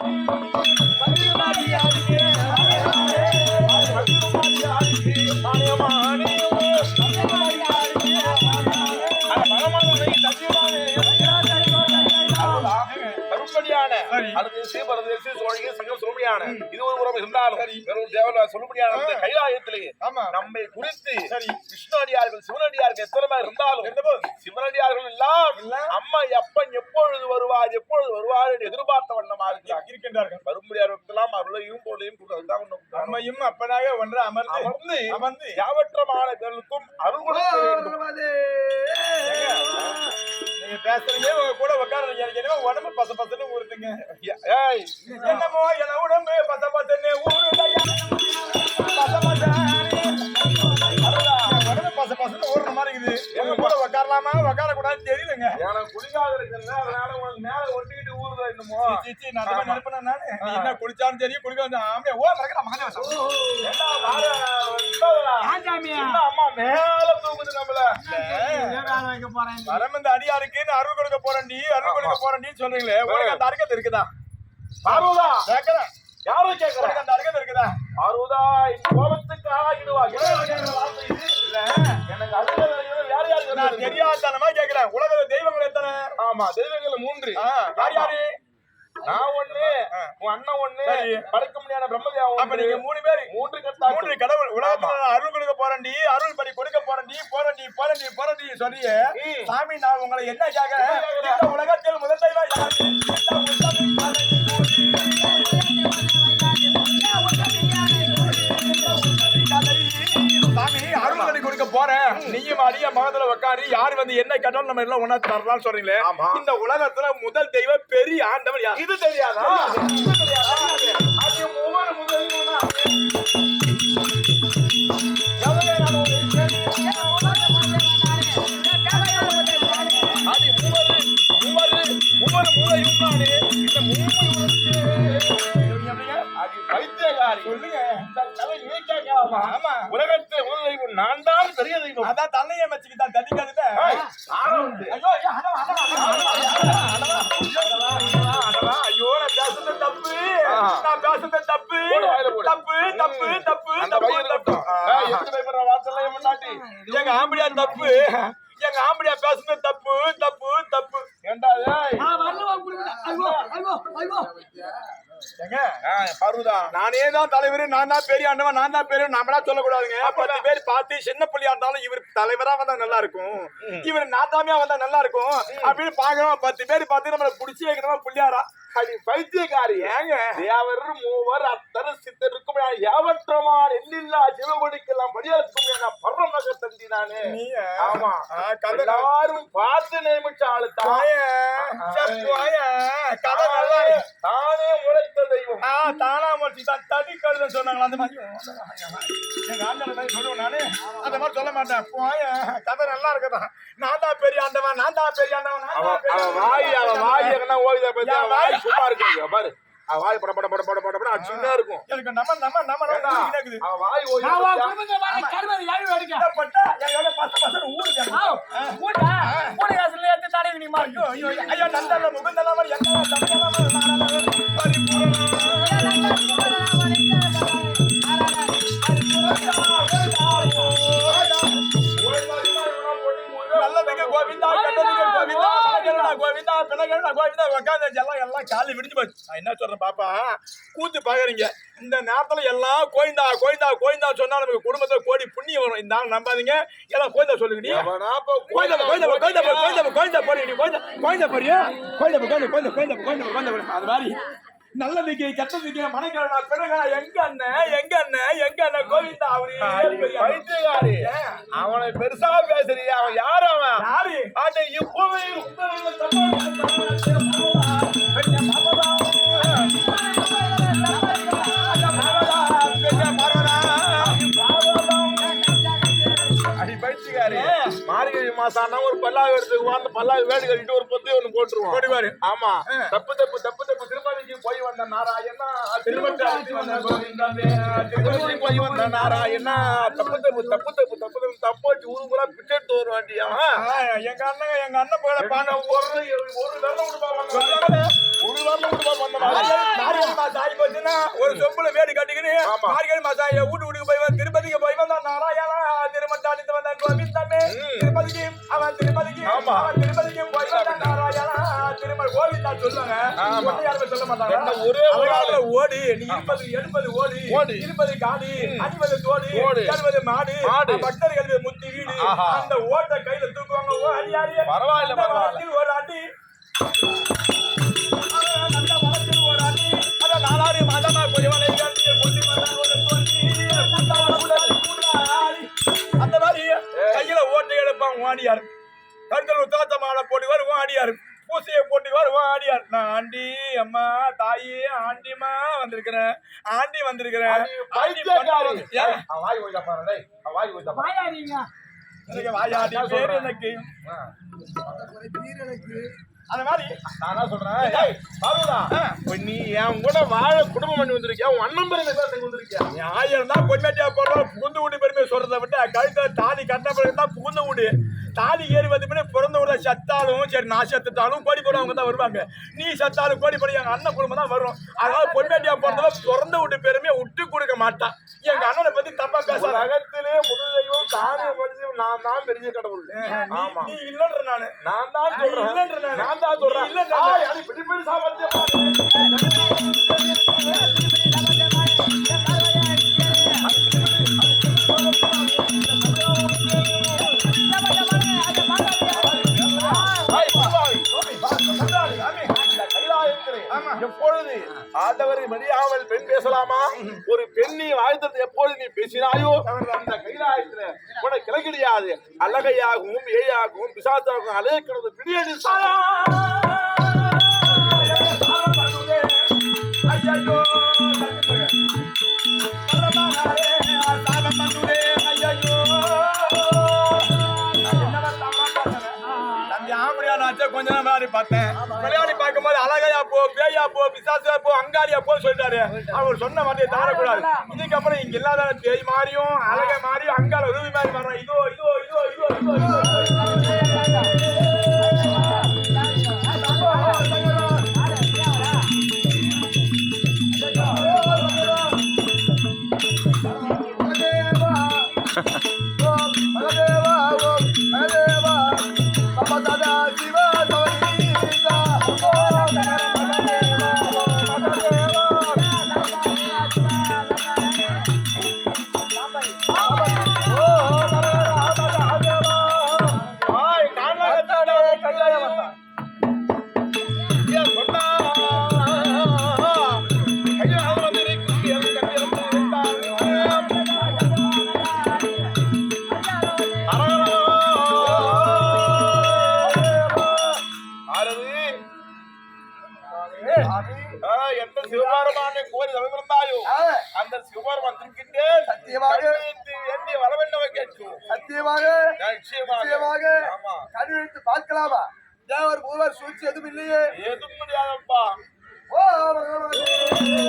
கருப்படியான சரி. அல்லது சீபரதேசி சோழிகை சங்கம் சொல்லுபடியான இது ஒரு உறவு இருந்தாலும் சொல்லுபடியான கைலாயத்திலே. நம்மை குறித்து சரி. விஷ்ணுஅடியார்கள் சிவனடியார்கள் எத்தனை இருந்தாலும் சிவனடியார்கள் எல்லாம் அம்மா எப்பன் எப்பொழுது வருவார் எப்பொழுது வருவார் என்று எதிர்பார்த்த வண்ணமா இருக்கிறார் இருக்கின்றார்கள். வரும்படியாருக்கெல்லாம் அருளையும் பொருளையும் அம்மையும் அப்பனாக ஒன்று அமர்ந்து அமர்ந்து அமர்ந்து. யாவற்றமான பேருக்கும் அருள் கொடுக்க வேண்டும். நீங்க பேசுறீங்க உங்க கூட உட்காருறீங்க எனக்கு உடம்பு பச பசன்னு ஊறுதுங்க ஏய் என்னமோ என உடம்பு பச பசன்னு பசன்னு உடம்பு பச பசன்னு ஊறுற மாதிரி இருக்குது. உங்க கூட உட்காரலாமா உட்கார கூடாதுன்னு தெரியலங்க எனக்கு குளிக்காத இருக்கிறது அதனால உனக்கு மேல ஒட்டிக்கிட்டு ஊறுதா இன்னுமோ? சீ, சீ, நான் மாதிரி நினைப்பேனா நானு? என்ன குளிச்சாலும் சரி ஓ மகனே என்ன வார வந்ததுடா? என்ன அம்மா மேல இந்த அடியாருக்கு நான் அருள் கொடுக்க போறேன்டி அருள் கொடுக்க போறேன்டி சொல்றீங்களே. உனக்கு அந்த அருகதை இருக்குதா? பார்வதா கேக்குறேன். யாரும் கேக்குறேன்? அந்த அருகதை இருக்குதா? பார்வதா கோபத்துக்கு இல்ல. எனக்கு வேற யார் தெரியாதனமா கேக்குறேன். உலக தெய்வங்கள் எத்தனை? ஆமா தெய்வங்கள் மூன்று. யார் யாரு? நான் ஒண்ணு உன் அண்ணன் ஒண்ணு. படைக்க முடியாத பிரம்மதேவா அப்ப ஒன்று நீங்க மூணு பேரு மூன்று கட்டா மூன்று கடவுள் உலகத்துல அருள் கொடுக்க போறேன்டி அருள் படி கொடுக்க போறேன்டி போறேன்டி போறேன்டி போறேன்டி ம். சாமி நான் உங்களை என்ன உலகத்தில் முதல் தெய்வம் நீயும் அடிய மகத்துல உட்காரு யாரு வந்து என்ன கேட்டாலும் நம்ம எல்லாம் ஒன்னா தரலாம் சொல்றீங்களே. இந்த உலகத்துல முதல் தெய்வம் பெரிய ஆண்டவன் யார்? இது தெரியாதா? சொல்லுங்க. உலகத்தில் முதல் தெய்வம் நான் தான் பெரிய தெய்வம் அதான் தன்னைய மச்சிக்கு தான் உண்டு. ஐயோ ஐயோ, ஐயோ நான் பேசுறது தப்பு. நான் பேசுறது தப்பு. தப்பு தப்பு தப்பு தப்பு தப்பு எப்படி பயப்படுற வார்த்தை முன்னாடி எங்க ஆம்படியா தப்பு எங்க ஆம்படியா பேசுறது தப்பு தப்பு தப்பு ஏண்டா ஏய் ஏங்க ஆ, பருவதா நானே தான் தலைவர் நான் தான் பெரிய ஆண்டவன் நான் தான் பெரிய நம்மளா சொல்லக்கூடாதுங்க. பத்து பேர் பார்த்து சின்ன புள்ளியா இருந்தாலும் இவர் தலைவரா வந்தா நல்லா இருக்கும் இவர் நாத்தாமியா வந்தா நல்லா இருக்கும் அப்படின்னு பாக்குறோம் பத்து பேர் பார்த்து நம்மள புடிச்சு வைக்கணுமா புள்ளியாரா? அடி பைத்தியக்காரி ஏங்க. தேவர் மூவர் அத்தர் சித்தருக்கும் யாவற்றமான எண்ணில்லா சிவகொடிக்கெல்லாம் படியாக்கும் பரமக தந்தி நானு ஆமா. எல்லாரும் பார்த்து நியமிச்ச ஆளு வாயேன். கதை நல்லா. தானே உழைத்த தெய்வம். தானா முடிச்சு தான் தடி கழுதை சொன்னாங்களா அந்த மாதிரி? எங்க ஆண்டவன் சொல்லுவேன் நானு? அந்த மாதிரி சொல்ல மாட்டேன். போயேன். கதை நல்லா இருக்குதா? நான் தான் பெரிய ஆண்டவன் நான் தான் பெரிய ஆண்டவன் வாய் அவன். வாய் எங்கன்னா ஓய்தா பத்தி வாய் சும்மா இருக்கு பாரு அவன் வாய் பட பட பட பட பட பட சின்ன இருக்கும் எனக்கு நம்ம நம்ம நம்ம நம்ம வாய் ஓய்தா கோவிந்தா உட்காந்து எல்லாம் எல்லாம் காலி விடிஞ்சு போச்சு நான் என்ன சொல்றேன் பாப்பா கூத்து பாக்குறீங்க இந்த நேரத்துல எல்லாம் கோயிந்தா கோயிந்தா கோயிந்தா சொன்னா நமக்கு குடும்பத்துல கோடி புண்ணியம் வரும் இந்த ஆள் நம்பாதீங்க எல்லாம் கோயிந்தா சொல்லுங்க இப்ப கோயிந்தா கோயிந்தா கோயிந்தா கோயிந்தா கோயிந்தா போறீங்க நீ கோயிந்தா கோயிந்தா போறியா கோயிந்தா கோயிந்தா கோயிந்தா கோயிந்தா கோயிந்தா கோயிந்தா அது மாதிரி நல்லதுக்கு கெட்டதுக்கு மனைக்கிறா பிறகா எங்க அண்ணன் எங்க அண்ணன் எங்க அண்ணன் கோவிந்தா அவரு அவனை பெருசா பேசுறியா அவன் யார் அவன்? யாரு? ஆட்ட இப்பவே மார்கழி மாசம் ஒரு பல்லாவு எடுத்து அந்த பல்லாவு வேடு கட்டிட்டு ஒரு பொத்து ஒண்ணு போட்டுருவோம். ஆமா. தப்பு தப்பு தப்பு திருப்பதிக்கு போய் வந்த நாராயணா திருவட்டாட்சி வந்த கோவிந்தமே திருப்பதி போய் வந்த நாராயணா தப்பு தப்பு தப்பு தப்பு தப்பு தப்பு தப்பு ஊருக்குள்ள பிச்செட்டு வருவாண்டியா எங்க அண்ணன் எங்க அண்ணன் போல பான ஒரு ஒரு வெள்ளம் விடுப்பா ஒரு வெள்ளம் வந்த மாரியம்மன் மாசம் ஆகி போச்சுன்னா ஒரு சொம்புல வேடு கட்டிக்கின்னு ஆமா. மார்கழி என் வீட்டு வீட்டுக்கு போய் வந்து திருப்பதிக்கு போய் வந்தான். நாராயணா திருமண்டாடித்து வந்த கோவிந்தமே. திருப்பதிக்கு அவன் திருப்பதிக்கு ஆமா. அவன் திருப்பதிக்கு. போய் வந்த கோவிந்தா சொல்லுவாங்க ஆமா. ஒண்ணு யாருமே சொல்ல மாட்டாங்க ஒரே ஒரு ஓடி நீ இருப்பது எடுப்பது ஓடி ஓடி. இருப்பது காடி அணிவது தோடி. ஏறுவது மாடு. பக்தர்கள் முத்தி வீடு. அந்த ஓட்டை கையில தூக்குவாங்க பரவாயில்ல, ஒரு அடி தாயி ஆண்டிமா வந்திருக்கிறேன் ஆண்டி வந்திருக்கிறேன் ஆண்டி வாய் வாய் வாயாடி பேர் எனக்கு. அந்த மாதிரி. நான் என்ன சொல்றேன் பாருடா நீ என் கூட வாழ குடும்பம் பண்ணி வந்திருக்கியா? உன் அண்ணன் பேர் என்ன வந்திருக்கியா? நீ ஆயிரம் தான் பொன்மேட்டியா போடுறோம். புகுந்து வீடு பெருமை சொல்றதை விட்டு கழுத்துல தாலி கட்டின பிறகு தான் புகுந்த வீடு. தாலி ஏறி வந்து பின்னாடி பிறந்த வீட சத்தாலும் சரி நான் செத்துட்டாலும் கோடி போடுறவங்க தான் வருவாங்க. நீ சத்தாலும் கோடி போட எங்க அண்ணன் குடும்பம் தான் வரும். அதனால பொன்மேட்டியா போறதுல பிறந்த வீட்டு பெருமையை விட்டு கொடுக்க மாட்டான் எங்க அண்ணனை பத்தி தப்பா பேசாத. உலகத்திலே முதல் தானே மனுஷன் நான் தான் பெரிய கடவுள். ஆமா. நீ இல்லன்ற நானு. நான் தான் சொல்றேன். நானு. தான் சொல்றேன். நீ இல்லன்ற ஆய், நானு. அது பிடி பிடி சாமர்த்தியமா ஒரு பெண்ணை வாழ்த்தது எப்போது நீ பேசினாயோ? அந்த கைலாயத்துல உனக்கு கிளை அழகையாகவும் ஏயாகவும் பிசாத்தாகவும் அலையக்கிறது பிடியடி கொஞ்ச நேரம் விளையாடி பார்த்தேன். விளையாடி பார்க்கும்போது அழகையா போ பேயா போ பிசாசா போ அங்காரியா போ சொல்லிட்டாரு. அவர் சொன்ன வார்த்தையை தாரக்கூடாது. இதுக்கப்புறம் இங்க இல்லாத பேய் மாறியும் அழகை மாறியும் அங்கால ரூபி மாதிரி மாறும் இதோ இதோ இதோ இதோ இதோ. எந்த சிவபெருமானை கோரி தவிர்ந்தாயோ அந்த சிவபெருமான் திருக்கின்றேன் சத்தியமாக. வேண்டி வர வேண்டும் கேட்கும். சத்தியமாக. நிச்சயமாக. கண்ணெடுத்து பார்க்கலாமா? தேவர் மூவர் சூழ்ச்சி எதுவும் இல்லையே. எதுவும் முடியாதப்பா. ஓ